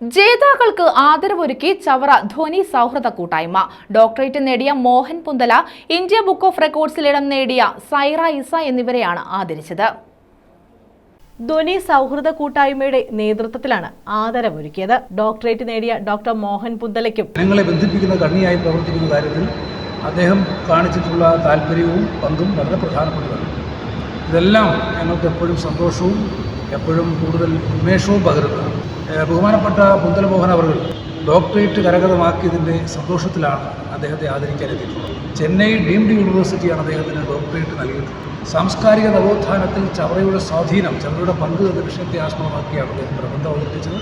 ജേതാക്കൾക്ക് ആദരവൊരുക്കി ചവറ ധ്വനി സൗഹൃദ കൂട്ടായ്മ. ഡോക്ടറേറ്റ് നേടിയ Mohan Punthala India book of റെക്കോർഡ്സിൽ ഇടം നേടിയ സൈറ ഇസ എന്നിവരെയാണ് ആദരിച്ചത്. ധ്വനി സൗഹൃദ കൂട്ടായ്മയുടെ നേതൃത്വത്തിലാണ് ആദരവൊരുക്കിയത്. ഡോക്ടറേറ്റ് നേടിയ ഡോക്ടർ മോഹൻ പുന്തലയ്ക്കും ജനങ്ങളെ ബന്ധിപ്പിക്കുന്ന കണ്ണിയായി പ്രവർത്തിക്കുന്ന കാര്യത്തിൽ അദ്ദേഹം കാണിച്ചിട്ടുള്ള താല്പര്യവും പങ്കും വളരെ പ്രധാനപ്പെട്ടതാണ്. ഇതെല്ലാം ഞങ്ങൾക്ക് എപ്പോഴും സന്തോഷവും എപ്പോഴും കൂടുതൽ ഉന്മേഷവും പകരുന്നതാണ്. ഏഹ് പുന്തൽ മോഹൻ അവർ ഡോക്ടറേറ്റ് കരഗതമാക്കിയതിന്റെ സന്തോഷത്തിലാണ് അദ്ദേഹത്തെ ആദരിക്കാൻ എത്തിയിട്ടുള്ളത്. ചെന്നൈ ഡീംഡ് യൂണിവേഴ്സിറ്റിയാണ് അദ്ദേഹത്തിന് ഡോക്ടറേറ്റ് നൽകിയിട്ടുള്ളത് സാംസ്കാരിക നവോത്ഥാനത്തിൽ ചവറയുടെ സ്വാധീനം ചവറയുടെ പങ്ക് എന്ന വിഷയത്തെ ആസ്പദമാക്കിയാണ് അദ്ദേഹം പ്രബന്ധം അവതരിപ്പിച്ചത്.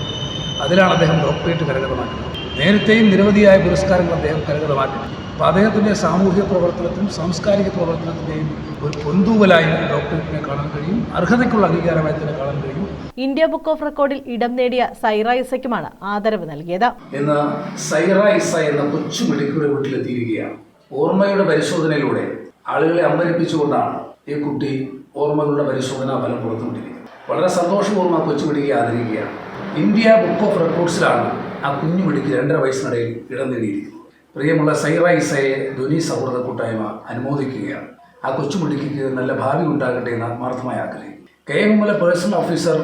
അതിലാണ് അദ്ദേഹം ഡോക്ടറേറ്റ് കരഗതമാക്കുന്നത് നേരത്തെയും നിരവധിയായ പുരസ്കാരങ്ങൾ അദ്ദേഹം കരകതമാക്കിയിട്ടുണ്ട് അപ്പോൾ അദ്ദേഹത്തിന്റെ സാമൂഹിക പ്രവർത്തനത്തിനും സാംസ്കാരിക പ്രവർത്തനത്തിന്റെയും ഒരു പൊന്തൂവലായി ഡോക്ടറേറ്റിനെ കാണാൻ കഴിയും. അർഹതയ്ക്കുള്ള അംഗീകാരമായി തന്നെ കാണാൻ കഴിയും. ഇന്ത്യ ബുക്ക് ഓഫ് റെക്കോർഡിൽ ഇടം നേടിയ സൈറ ഇസയ്ക്കുമാണ് ആദരവ് നൽകിയത്. എന്ന സൈറ ഇസ എന്ന കൊച്ചു മിടുക്കിയുടെ വീട്ടിലെത്തിയിരിക്കുകയാണ്. ഓർമ്മയുടെ പരിശോധനയിലൂടെ ആളുകളെ അമ്പരിപ്പിച്ചുകൊണ്ടാണ് ഈ കുട്ടി ഓർമ്മകളുടെ പരിശോധന ഫലം പുറത്തുവിട്ടിരിക്കുന്നത്. വളരെ സന്തോഷപൂർവം ആ കൊച്ചു മിടുക്കിയെ ആദരിക്കുകയാണ്. ഇന്ത്യ ബുക്ക് ഓഫ് റെക്കോർഡ്സിലാണ് ആ കുഞ്ഞു മിടുക്കി രണ്ടര വയസ്സിനിടയിൽ ഇടം നേടിയിരിക്കുന്നത്. പ്രിയമുള്ള സൈറൈസയെ ധ്വനി സൗഹൃദ കൂട്ടായ്മ അനുമോദിക്കുകയാണ്. ആ കൊച്ചുമുടിക്ക് നല്ല ഭാവി ഉണ്ടാകട്ടെ എന്ന് ആത്മാർത്ഥമായി ആഗ്രഹിക്കും K M L personal officer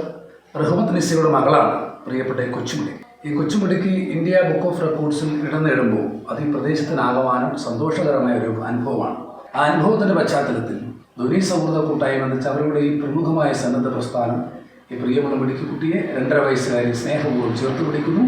Rahmath നിസയുടെ മകളാണ് പ്രിയപ്പെട്ട കൊച്ചുമുടി ഈ കൊച്ചുമുടിക്ക് ഇന്ത്യ ബുക്ക് ഓഫ് റെക്കോർഡ്സിൽ ഇടം നേടുമ്പോൾ അത് ഈ പ്രദേശത്തിനാകമാനം സന്തോഷകരമായ ഒരു അനുഭവമാണ്. ആ അനുഭവത്തിന്റെ പശ്ചാത്തലത്തിൽ ധ്വനി സൗഹൃദ കൂട്ടായ്മ എന്ന അവരുടെ ഈ പ്രമുഖമായ സന്നദ്ധ പ്രസ്ഥാനം ഈ പ്രിയമുള്ള മുടിക്കുട്ടിയെ രണ്ടര വയസ്സുകാരി സ്നേഹപൂർവം ചേർത്ത് പിടിക്കുന്നു.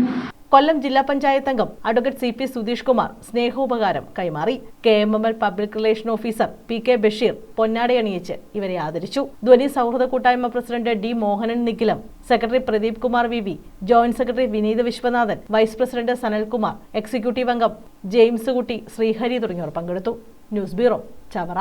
കൊല്ലം ജില്ലാ പഞ്ചായത്ത് അംഗം advocate C P Sudheesh Kumar സ്നേഹോപകാരം കൈമാറി. K M M L public relation officer P K Basheer പൊന്നാടി അണിയിച്ച് ഇവരെ ആദരിച്ചു. ധ്വനി സൗഹൃദ കൂട്ടായ്മ president D Mohanan Nikhilam secretary Pradeep Kumar V V joint secretary Vineeth Viswanathan vice president Sanalkumar executive അംഗം James Kutty Sreehari തുടങ്ങിയവർ പങ്കെടുത്തു. News bureau Chavara.